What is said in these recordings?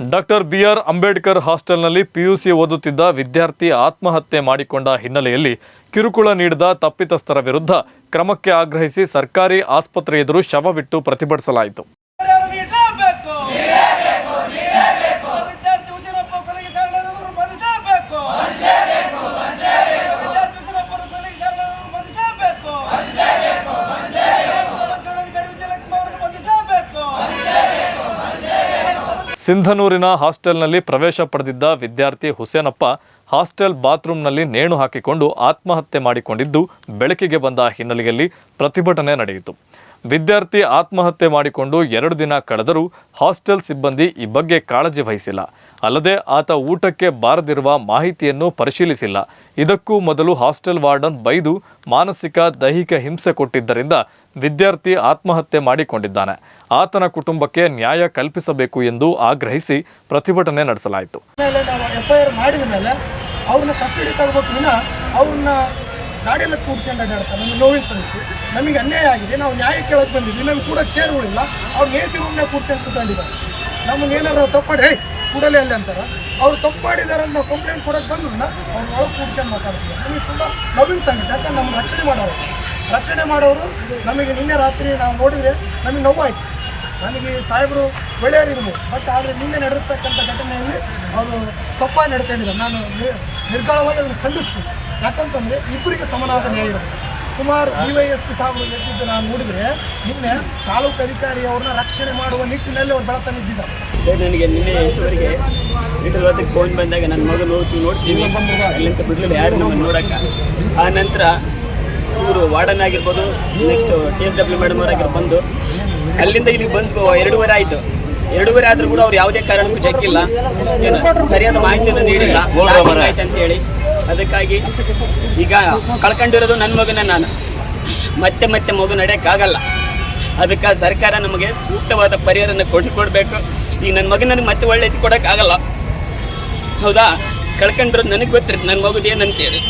Doctor B R Ambedkar ಹಾಸ್ಟೆಲ್ನಲ್ಲಿ PUC ಓದುತ್ತಿದ್ದ ವಿದ್ಯಾರ್ಥಿ ಆತ್ಮಹತ್ಯೆ ಮಾಡಿಕೊಂಡ ಹಿನ್ನೆಲೆಯಲ್ಲಿ ಕಿರುಕುಳ ನೀಡಿದ ತಪ್ಪಿತಸ್ಥರ ವಿರುದ್ಧ ಕ್ರಮಕ್ಕೆ ಆಗ್ರಹಿಸಿ ಸರ್ಕಾರಿ ಆಸ್ಪತ್ರೆ ಎದುರು ಶವವಿಟ್ಟು ಪ್ರತಿಭಟಿಸಲಾಯಿತು. ಸಿಂಧನೂರಿನ ಹಾಸ್ಟೆಲ್ನಲ್ಲಿ ಪ್ರವೇಶ ಪಡೆದಿದ್ದ ವಿದ್ಯಾರ್ಥಿ ಹುಸೇನಪ್ಪ ಹಾಸ್ಟೆಲ್ ಬಾತ್ರೂಮ್ನಲ್ಲಿ ನೇಣು ಹಾಕಿಕೊಂಡು ಆತ್ಮಹತ್ಯೆ ಮಾಡಿಕೊಂಡಿದ್ದು, ಬೆಳಕಿಗೆ ಬಂದ ಹಿನ್ನೆಲೆಯಲ್ಲಿ ಪ್ರತಿಭಟನೆ ನಡೆಯಿತು. ವಿದ್ಯಾರ್ಥಿ ಆತ್ಮಹತ್ಯೆ ಮಾಡಿಕೊಂಡು ಎರಡು ದಿನ ಕಳೆದರೂ ಹಾಸ್ಟೆಲ್ ಸಿಬ್ಬಂದಿ ಈ ಬಗ್ಗೆ ಕಾಳಜಿ ವಹಿಸಿಲ್ಲ. ಅಲ್ಲದೆ ಆತ ಊಟಕ್ಕೆ ಬಾರದಿರುವ ಮಾಹಿತಿಯನ್ನು ಪರಿಶೀಲಿಸಿಲ್ಲ. ಇದಕ್ಕೂ ಮೊದಲು ಹಾಸ್ಟೆಲ್ ವಾರ್ಡನ್ ಬೈದು ಮಾನಸಿಕ, ದೈಹಿಕ ಹಿಂಸೆ ಕೊಟ್ಟಿದ್ದರಿಂದ ವಿದ್ಯಾರ್ಥಿ ಆತ್ಮಹತ್ಯೆ ಮಾಡಿಕೊಂಡಿದ್ದಾನೆ. ಆತನ ಕುಟುಂಬಕ್ಕೆ ನ್ಯಾಯ ಕಲ್ಪಿಸಬೇಕು ಎಂದು ಆಗ್ರಹಿಸಿ ಪ್ರತಿಭಟನೆ ನಡೆಸಲಾಯಿತು. ಗಾಡಿಯೆಲ್ಲ ಕೂಡ್ಸ್ಕೊಂಡು ಅಡ್ಡಾಡ್ತಾರೆ ನಮಗೆ ನೋವಿನ ನಮಗೆ ಅನ್ಯಾಯ ಆಗಿದೆ ನಾವು ನ್ಯಾಯ ಕೇಳಕ್ಕೆ ಬಂದಿದ್ವಿ ನಮಗೆ ಕೂಡ ಚೇರ್ಗಳಿಲ್ಲ ಅವ್ರು ಎ ಸಿ ರೂಮ್ನಾಗ ಕೂಡ್ಸ್ಕೊಂಡು ಕೂತ್ಕೊಂಡಿದ್ದಾರೆ ನಮ್ಮನ್ನ ಏನಾರು ಕೂಡಲೇ ಅಲ್ಲಿ ಅಂತಾರೆ ಅವ್ರು ತಪ್ಪು ಮಾಡಿದ್ದಾರೆ ಅಂತ ನಾವು ಕಂಪ್ಲೇಂಟ್ ಕೊಡೋಕೆ ಬಂದ್ರು ಅವ್ರು ಒಳಗೆ ಕೂಡ್ಸ್ಕೊಂಡು ಮಾತಾಡ್ತೀವಿ ನಮಗೆ ತುಂಬ ನೋವಿನ ಸಂಗತಿ ಯಾಕಂದ್ರೆ ನಮ್ಗೆ ರಕ್ಷಣೆ ಮಾಡೋರು ರಕ್ಷಣೆ ಮಾಡೋರು ನಮಗೆ ನಿನ್ನೆ ರಾತ್ರಿ ನಾವು ನೋಡಿದರೆ ನಮಗೆ ನೋವಾಯ್ತು ನನಗೆ ಸಾಹೇಬರು ಒಳ್ಳೆಯವರಿರ್ಬೋದು ಬಟ್ ಆದರೆ ನಿನ್ನೆ ನಡೆದಿರ್ತಕ್ಕಂಥ ಘಟನೆಯಲ್ಲಿ ಅವರು ತಪ್ಪಾಗಿ ನಡ್ಕೊಂಡಿದ್ದಾರೆ ನಾನು ನಿರ್ಗಾಳವಾಗಿ ಅದನ್ನು ಖಂಡಿಸ್ತೀನಿ ಯಾಕಂತಂದರೆ ಇಬ್ಬರಿಗೆ ಸಮನಾದ ನ್ಯಾಯ ಇರಬೇಕು ಸುಮಾರು ಡಿ ವೈ ಎಸ್ ಪಿ ಸಾಹೇಬರು ನಡೆದಿದ್ದು ನಾನು ನೋಡಿದ್ರೆ ನಿನ್ನೆ ತಾಲೂಕು ಅಧಿಕಾರಿ ಅವ್ರನ್ನ ರಕ್ಷಣೆ ಮಾಡುವ ನಿಟ್ಟಿನಲ್ಲಿ ಅವ್ರು ಬೆಳತನ ಇದ್ದಿದ್ದಾರೆ. ಸರ್ ನನಗೆ ನಿನ್ನೆ ಎಂಟುವರೆಗೆ ಎಂಟು ಹೊತ್ತಿಗೆ ಫೋನ್ ಬಂದಾಗ ನನ್ನ ಮಗು ನೋಡ್ತೀವಿ ನೋಡ್ತೀವಿ. ಅಲ್ಲಿಂದ ಬಿಡಲಿಲ್ಲ ಯಾರು ನಮ್ಮನ್ನು ನೋಡೋಕ್ಕೆ. ಆ ನಂತರ ಇವರು ವಾರ್ಡನ್ ಆಗಿರ್ಬೋದು next T S W madam ಅವರಾಗಿರ್ ಬಂದು ಅಲ್ಲಿಂದ ಇಲ್ಲಿಗೆ ಬಂದು ಎರಡೂವರೆ ಆಯಿತು. ಎರಡೂವರೆ ಆದರೂ ಕೂಡ ಅವ್ರು ಯಾವುದೇ ಕಾರಣಕ್ಕೂ ಚೆಕ್ಕಿಲ್ಲ. ಏನು ಸರಿಯಾದ ಮಾಹಿತಿಯನ್ನು ನೀಡಿಲ್ಲ. ಆಯ್ತು ಅಂತ ಹೇಳಿ ಅದಕ್ಕಾಗಿ ಈಗ ಕಳ್ಕೊಂಡಿರೋದು ನನ್ನ ಮಗನ ನಾನು. ಮತ್ತೆ ಮತ್ತೆ ಮಗು ನಡೆಯೋಕ್ಕಾಗಲ್ಲ. ಅದಕ್ಕೆ ಸರ್ಕಾರ ನಮಗೆ ಸೂಕ್ತವಾದ ಪರಿಹಾರನ ಕೊಡಿಕೊಡ್ಬೇಕು ಈಗ ನನ್ನ ಮಗನ ನನಗೆ ಮತ್ತೆ ಒಳ್ಳೆಯದು ಕೊಡೋಕ್ಕಾಗಲ್ಲ. ಹೌದಾ? ಕಳ್ಕೊಂಡಿರೋದು ನನಗೆ ಗೊತ್ತಿರುತ್ತೆ. ನನ್ನ ಮಗುದು ಏನಂತೇಳಿ.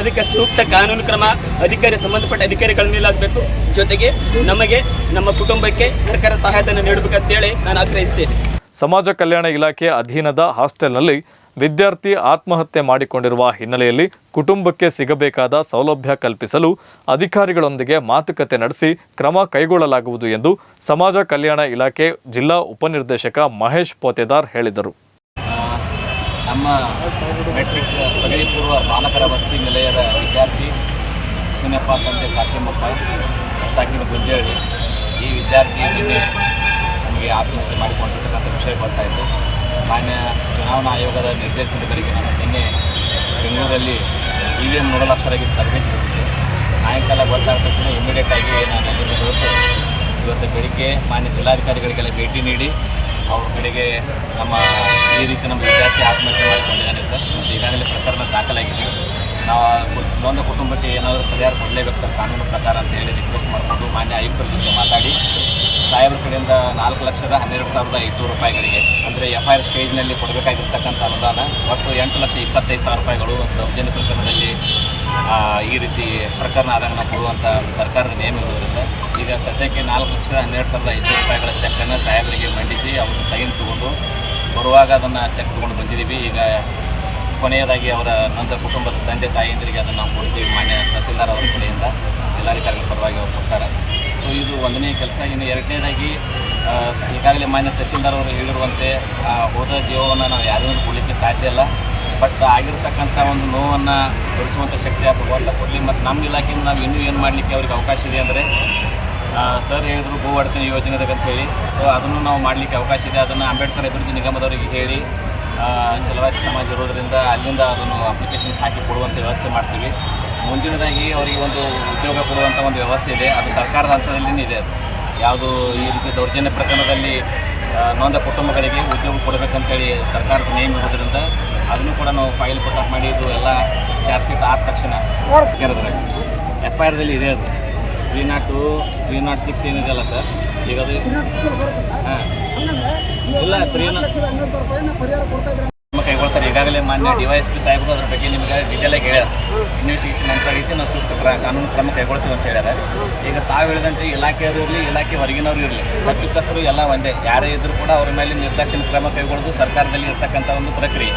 ಅದಕ್ಕೆ ಸೂಕ್ತ ಕಾನೂನು ಕ್ರಮ, ಅಧಿಕಾರಿ ಸಂಬಂಧಪಟ್ಟ ಅಧಿಕಾರಿಗಳ ಮೇಲಾಗಬೇಕು ಜೊತೆಗೆ ನಮಗೆ, ನಮ್ಮ ಕುಟುಂಬಕ್ಕೆ ಸರ್ಕಾರ ಸಹಾಯಧನ ನೀಡಬೇಕಂತೇಳಿ ನಾನು ಆಗ್ರಹಿಸ್ತೇನೆ. ಸಮಾಜ ಕಲ್ಯಾಣ ಇಲಾಖೆ ಅಧೀನದ ಹಾಸ್ಟೆಲ್ನಲ್ಲಿ ವಿದ್ಯಾರ್ಥಿ ಆತ್ಮಹತ್ಯೆ ಮಾಡಿಕೊಂಡಿರುವ ಹಿನ್ನೆಲೆಯಲ್ಲಿ ಕುಟುಂಬಕ್ಕೆ ಸಿಗಬೇಕಾದ ಸೌಲಭ್ಯ ಕಲ್ಪಿಸಲು ಅಧಿಕಾರಿಗಳೊಂದಿಗೆ ಮಾತುಕತೆ ನಡೆಸಿ ಕ್ರಮ ಕೈಗೊಳ್ಳಲಾಗುವುದು ಎಂದು ಸಮಾಜ ಕಲ್ಯಾಣ ಇಲಾಖೆ ಜಿಲ್ಲಾ ಉಪನಿರ್ದೇಶಕ ಮಹೇಶ್ ಪೋತೆದಾರ್ ಹೇಳಿದರು. ನಮ್ಮ ಮೆಟ್ರಿಕ್ ಪದವಿ ಪೂರ್ವ ಬಾಲಕರ ವಸತಿ ನಿಲಯದ ವಿದ್ಯಾರ್ಥಿ ಸುನಪ್ಪ ತಂದೆ ಕಾಶಿಮಪ್ಪ ಸಾಕಿನ ಗುಂಜಳ್ಳಿ ಈ ವಿದ್ಯಾರ್ಥಿ ನಿನ್ನೆ ನಮಗೆ ಆತ್ಮಹತ್ಯೆ ಮಾಡಿಕೊಂಡಿರ್ತಕ್ಕಂಥ ವಿಷಯ ಗೊತ್ತಾಯಿತು ಮಾನ್ಯ ಚುನಾವಣಾ ಆಯೋಗದ ನಿರ್ದೇಶನದ ಮೇರೆಗೆ ನಾನು ನಿನ್ನೆ ಬೆಂಗಳೂರಲ್ಲಿ ಇ ವಿ ಎಂ ನೋಡಲ್ ಅಫ್ಸರಾಗಿ ತರಬೇತಿ ಕೊಟ್ಟಿದ್ದೆ. ಸಾಯಂಕಾಲ ಗೊತ್ತಾದ ತಕ್ಷಣ ಇಮಿಡಿಯೇಟಾಗಿ ನಾನು ಅಲ್ಲಿಂದ ಹೊರಟು. ಇವತ್ತು ಬೆಳಿಗ್ಗೆ ಮಾನ್ಯ ಜಿಲ್ಲಾಧಿಕಾರಿಗಳಿಗೆಲ್ಲ ಭೇಟಿ ನೀಡಿ ಅವ್ರ ಕಡೆಗೆ ನಮ್ಮ ಈ ರೀತಿ ನಮ್ಮ ವಿದ್ಯಾರ್ಥಿ ಆತ್ಮಹತ್ಯೆ ಮಾಡಿಕೊಂಡಿದ್ದಾನೆ ಸರ್. ಮತ್ತು ಈಗಾಗಲೇ ಪ್ರಕರಣ ದಾಖಲಾಗಿದೆ. ನಾವು ಇನ್ನೊಂದು ನೊಂದ ಕುಟುಂಬಕ್ಕೆ ಏನಾದರೂ ಪರಿಹಾರ ಕೊಡಲೇಬೇಕು ಸರ್, ಕಾನೂನು ಪ್ರಕಾರ ಅಂತ ಹೇಳಿ ರಿಕ್ವೆಸ್ಟ್ ಮಾಡಿಕೊಂಡು ಮಾನ್ಯ ಆಯುಕ್ತರ ಜೊತೆ ಮಾತಾಡಿ ಸಾಹೇಬ್ರ ಕಡೆಯಿಂದ ನಾಲ್ಕು ಲಕ್ಷದ ಹನ್ನೆರಡು ಸಾವಿರದ ಐದುನೂರು ರೂಪಾಯಿಗಳಿಗೆ, ಅಂದರೆ ಎಫ್ ಐ ಆರ್ ಸ್ಟೇಜ್ನಲ್ಲಿ ಕೊಡಬೇಕಾಗಿರ್ತಕ್ಕಂಥ ಅನುದಾನ, ಒಟ್ಟು ಎಂಟು ಲಕ್ಷ ಇಪ್ಪತ್ತೈದು ಸಾವಿರ ರೂಪಾಯಿಗಳು ದೌರ್ಜನ್ಯ ಪ್ರಕರಣದಲ್ಲಿ ಈ ರೀತಿ ಪ್ರಕರಣ ಆದಾಗ ಕೊಡುವಂಥ ಸರ್ಕಾರದ ನಿಯಮ ಇರುವುದರಿಂದ ಈಗ ಸದ್ಯಕ್ಕೆ ನಾಲ್ಕು ಲಕ್ಷದ ಹನ್ನೆರಡು ಸಾವಿರದ ಐದುನೂರು ರೂಪಾಯಿಗಳ ಚೆಕ್ಕನ್ನು ಸಾಹೇಬರಿಗೆ ಮಂಡಿಸಿ ಅವ್ರನ್ನ ಸೈನ್ ತೊಗೊಂಡು ಬರುವಾಗ ಅದನ್ನು ಚೆಕ್ ತೊಗೊಂಡು ಬಂದಿದ್ದೀವಿ. ಈಗ ಕೊನೆಯದಾಗಿ ಅವರ ನಂತ ಕುಟುಂಬದ ತಂದೆ ತಾಯಿಯಂದರಿಗೆ ಅದನ್ನು ನಾವು ಕೊಡ್ತೀವಿ, ಮಾನ್ಯ ತಹಸೀಲ್ದಾರ್ ಅವರ ಕಡೆಯಿಂದ. ಜಿಲ್ಲಾಧಿಕಾರಿಗಳ ಪರವಾಗಿ ಅವ್ರು ಕೊಡ್ತಾರೆ. ಇದು ಒಂದನೇ ಕೆಲಸ ಇನ್ನು ಎರಡನೇದಾಗಿ ಈಗಾಗಲೇ ಮಾನ್ಯ ತಹಸೀಲ್ದಾರ್ ಅವರು ಹೇಳಿರುವಂತೆ ಹೋದ ಜೀವವನ್ನು ನಾವು ಯಾರಿಗೂ ಕೊಡಲಿಕ್ಕೆ ಸಾಧ್ಯ ಇಲ್ಲ. ಬಟ್ ಆಗಿರ್ತಕ್ಕಂಥ ಒಂದು ನೋವನ್ನು ಭರಿಸುವಂಥ ಶಕ್ತಿ ಆ ಭಗವಂತ ಕೊಡಲಿ. ಮತ್ತು ನಮ್ಮ ಇಲಾಖೆಯಿಂದ ನಾವು ಇನ್ನೂ ಏನು ಮಾಡಲಿಕ್ಕೆ ಅವ್ರಿಗೆ ಅವಕಾಶ ಇದೆ ಅಂದರೆ ಸರ್ ಹೇಳಿದ್ರು ಭೂ ಒಡೆತನ ಯೋಜನೆದಾಗ ಹೇಳಿ ಸೊ ಅದನ್ನು ನಾವು ಮಾಡಲಿಕ್ಕೆ ಅವಕಾಶ ಇದೆ. ಅದನ್ನು ಅಂಬೇಡ್ಕರ್ ಅಭಿವೃದ್ಧಿ ನಿಗಮದವರಿಗೆ ಹೇಳಿ ಚಲವಾದಿ ಸಮಾಜ ಇರೋದರಿಂದ ಅಲ್ಲಿಂದ ಅದನ್ನು ಅಪ್ಲಿಕೇಶನ್ಸ್ ಹಾಕಿ ಕೊಡುವಂಥ ವ್ಯವಸ್ಥೆ ಮಾಡ್ತೀವಿ. ಮುಂದಿನದಾಗಿ ಅವರಿಗೆ ಒಂದು ಉದ್ಯೋಗ ಕೊಡುವಂಥ ಒಂದು ವ್ಯವಸ್ಥೆ ಇದೆ. ಅದು ಸರ್ಕಾರದ ಹಂತದಲ್ಲಿನೇ ಇದೆ ಅದು. ಯಾವುದು ಈ ರೀತಿ ದೌರ್ಜನ್ಯ ಪ್ರಕರಣದಲ್ಲಿ ನೊಂದ ಕುಟುಂಬಗಳಿಗೆ ಉದ್ಯೋಗ ಕೊಡಬೇಕಂತೇಳಿ ಸರ್ಕಾರದ ನೇಮ್ ಇರೋದ್ರಿಂದ ಅದನ್ನು ಕೂಡ ನಾವು ಫೈಲ್ ಕೊಟ್ಟಾಕ್ ಮಾಡಿ ಇದು ಎಲ್ಲ ಚಾರ್ಜ್ ಶೀಟ್ ಆದ ತಕ್ಷಣ ಕರೆದ್ರೆ ಎಫ್ ಐ ಆರ್ದಲ್ಲಿ ಇದೆ ಅದು. Three nought two three nought six ಏನಿದೆಯಲ್ಲ ಸರ್? ಈಗ ಅದು ಹಾಂ. ಇಲ್ಲ ತ್ರೀ ನಾಟ್ ಕೈಗೊಳ್ತಾರೆ ಈಗಾಗಲೇ ಮಾನ್ಯ ಡಿ ವೈ ಎಸ್ ಪಿ ಸಾಹೇಬರು ಅದ್ರ ಬಗ್ಗೆ ನಿಮಗೆ ಆಗಿ ಹೇಳ್ಯಾರ. ಇನ್ವೆಸ್ಟಿಗೇಷನ್ ಅಂತ ರೀತಿ ನಾವು ಸೂಕ್ತ ಕ್ರ ಕಾನೂನು ಕ್ರಮ ಕೈಗೊಳ್ತೀವಿ ಅಂತ ಹೇಳ್ಯಾರ. ಈಗ ತಾವು ಹೇಳಿದಂತೆ ಇಲಾಖೆಯವರು ಇರಲಿ, ಇಲಾಖೆ ಹೊರಗಿನವರು ಇರಲಿ, ತಪ್ಪಿತಸ್ಥರು ಎಲ್ಲ ಒಂದೇ. ಯಾರೇ ಇದ್ರೂ ಕೂಡ ಅವ್ರ ಮೇಲೆ ನಿರ್ದಾಕ್ಷಿಣ್ಯ ಕ್ರಮ ಕೈಗೊಳ್ಳೋದು ಸರ್ಕಾರದಲ್ಲಿ ಇರ್ತಕ್ಕಂಥ ಒಂದು ಪ್ರಕ್ರಿಯೆ.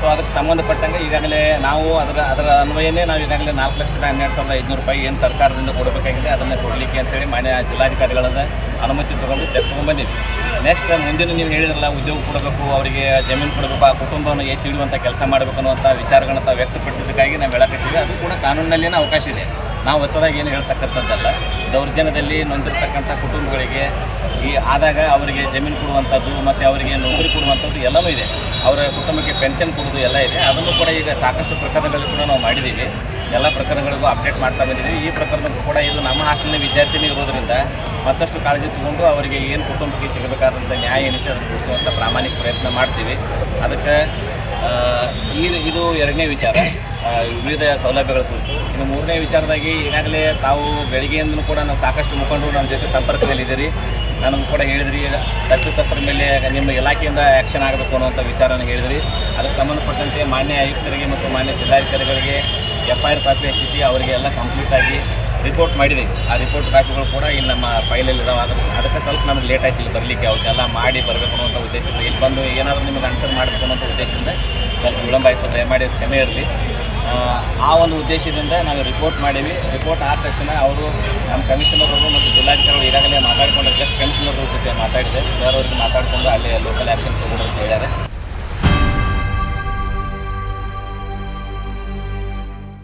ಸೊ ಅದಕ್ಕೆ ಸಂಬಂಧಪಟ್ಟಂಗೆ ಈಗಾಗಲೇ ನಾವು ಅದರ ಅದರ ಅನ್ವಯನೇ ನಾವು ಈಗಾಗಲೇ ನಾಲ್ಕು ಲಕ್ಷದ ಹನ್ನೆರಡು ಸಾವಿರದ ಐದುನೂರು ರೂಪಾಯಿ ಏನು ಸರ್ಕಾರದಿಂದ ಕೊಡಬೇಕಾಗಿದೆ, ಅದನ್ನು ಕೊಡಲಿಕ್ಕೆ ಅಂತೇಳಿ ಮಾನ್ಯ ಜಿಲ್ಲಾಧಿಕಾರಿಗಳನ್ನ ಅನುಮತಿ ತಗೊಂಡು ಚೆಕ್ ತೊಗೊಂಡ್ಬಂದಿವಿ ನೆಕ್ಸ್ಟ್ ಮುಂದಿನ ನೀವು ಹೇಳಿದ್ರಲ್ಲ, ಉದ್ಯೋಗ ಕೊಡಬೇಕು, ಅವರಿಗೆ ಜಮೀನು ಕೊಡಬೇಕು, ಆ ಕುಟುಂಬವನ್ನು ಎತ್ತಿ ಹಿಡಿಯುವಂಥ ಕೆಲಸ ಮಾಡಬೇಕು ಅನ್ನುವಂಥ ವಿಚಾರಗಳನ್ನ ತಾವು ವ್ಯಕ್ತಪಡಿಸಿದ್ದಕ್ಕಾಗಿ ನಾವು ಹೇಳಕತ್ತೀವಿ ಅದು ಕೂಡ ಕಾನೂನಿನಲ್ಲಿನ ಅವಕಾಶ ಇದೆ. ನಾವು ಹೊಸದಾಗಿ ಏನು ಹೇಳ್ತಕ್ಕಂಥದ್ದಲ್ಲ, ದೌರ್ಜನ್ಯದಲ್ಲಿ ನೊಂದಿರ್ತಕ್ಕಂಥ ಕುಟುಂಬಗಳಿಗೆ ಈ ಆದಾಗ ಅವರಿಗೆ ಜಮೀನು ಕೊಡುವಂಥದ್ದು ಮತ್ತು ಅವರಿಗೆ ನೌಕರಿ ಕೊಡುವಂಥದ್ದು ಎಲ್ಲವೂ ಇದೆ. ಅವರ ಕುಟುಂಬಕ್ಕೆ ಪೆನ್ಷನ್ ಕೊಡೋದು ಎಲ್ಲ ಇದೆ. ಅದನ್ನು ಕೂಡ ಈಗ ಸಾಕಷ್ಟು ಪ್ರಕರಣಗಳು ಕೂಡ ನಾವು ಮಾಡಿದ್ದೀವಿ. ಎಲ್ಲ ಪ್ರಕರಣಗಳಿಗೂ ಅಪ್ಡೇಟ್ ಮಾಡ್ತಾ ಬಂದಿದ್ದೀವಿ. ಈ ಪ್ರಕರಣಕ್ಕೂ ಕೂಡ ಇದು ನಮ್ಮ ಹಾಸ್ಟೆಲ್ನ ವಿದ್ಯಾರ್ಥಿನಿ ಇರೋದರಿಂದ ಮತ್ತಷ್ಟು ಕಾಳಜಿ ತಗೊಂಡು ಅವರಿಗೆ ಏನು ಕುಟುಂಬಕ್ಕೆ ಸಿಗಬೇಕಾದಂಥ ನ್ಯಾಯ ಏನಿದೆ ಅದನ್ನು ಪ್ರಾಮಾಣಿಕ ಪ್ರಯತ್ನ ಮಾಡ್ತೀವಿ. ಅದಕ್ಕೆ ಈ ಇದು ಎರಡನೇ ವಿಚಾರ. ವಿವಿಧ ಸೌಲಭ್ಯಗಳ ಕುರಿತು. ಇನ್ನು ಮೂರನೇ ವಿಚಾರದಾಗಿ ಈಗಾಗಲೇ ತಾವು ಬೆಳಗ್ಗೆಯಿಂದಲೂ ಕೂಡ ನಾವು ಸಾಕಷ್ಟು ಮುಖಂಡರು ನಮ್ಮ ಜೊತೆ ಸಂಪರ್ಕದಲ್ಲಿದ್ದೀರಿ. ನನಗೂ ಕೂಡ ಹೇಳಿದ್ರಿ. ತಪ್ಪಿತಸ್ಥರ ಮೇಲೆ ನಿಮ್ಮ ಇಲಾಖೆಯಿಂದ ಆ್ಯಕ್ಷನ್ ಆಗಬೇಕು ಅನ್ನುವಂಥ ವಿಚಾರನ ಹೇಳಿದ್ರಿ. ಅದಕ್ಕೆ ಸಂಬಂಧಪಟ್ಟಂತೆ ಮಾನ್ಯ ಆಯುಕ್ತರಿಗೆ ಮತ್ತು ಮಾನ್ಯ ಜಿಲ್ಲಾಧಿಕಾರಿಗಳಿಗೆ ಎಫ್ ಐ ಆರ್ ಕಾಪಿ ಹೆಚ್ಚಿಸಿ ಅವರಿಗೆ ಎಲ್ಲ ಕಂಪ್ಲೀಟ್ ಆಗಿ ರಿಪೋರ್ಟ್ ಮಾಡಿದೆ. ಆ ರಿಪೋರ್ಟ್ ಕಾಪಿಗಳು ಕೂಡ ಇಲ್ಲಿ ನಮ್ಮ ಫೈಲಲ್ಲಿ ಇದಾವೆ. ಅದಕ್ಕೆ ಅದಕ್ಕೆ ಸ್ವಲ್ಪ ನಮಗೆ ಲೇಟ್ ಆಯ್ತು ಇಲ್ಲಿ ಬರಲಿಕ್ಕೆ. ಅವಕ್ಕೆಲ್ಲ ಮಾಡಿ ಬರಬೇಕು ಅನ್ನೋಂಥ ಉದ್ದೇಶದಿಂದ ಇಲ್ಲಿ ಬಂದು ಏನಾದರೂ ನಿಮಗೆ ಆನ್ಸರ್ ಮಾಡಬೇಕು ಅನ್ನೋಂಥ ಉದ್ದೇಶದಿಂದ ಸ್ವಲ್ಪ ವಿಳಂಬ ಆಯಿತು. ದಯಮಾಡಿ ಕ್ಷಮೆ ಇರಲಿ. ಆ ಒಂದು ಉದ್ದೇಶದಿಂದ ನಾವು ರಿಪೋರ್ಟ್ ಮಾಡೀವಿ ರಿಪೋರ್ಟ್ ಆದ ತಕ್ಷಣ ಅವರು ನಮ್ಮ ಕಮಿಷನರ್ಗಳು ಮತ್ತು ಜಿಲ್ಲಾಧಿಕಾರಿಗಳು ಈಗಾಗಲೇ ಮಾತಾಡಿಕೊಂಡು ಜಸ್ಟ್ ಕಮಿಷನರ್ಗಳ ಜೊತೆ ಮಾತಾಡಿದೆ. ಸರ್ ಅವ್ರಿಗೆ ಮಾತಾಡಿಕೊಂಡು ಅಲ್ಲಿ ಲೋಕಲ್ ಆ್ಯಕ್ಷನ್ ತೊಗೊಂಡು ಅಂತ ಹೇಳ್ಯಾರೆ.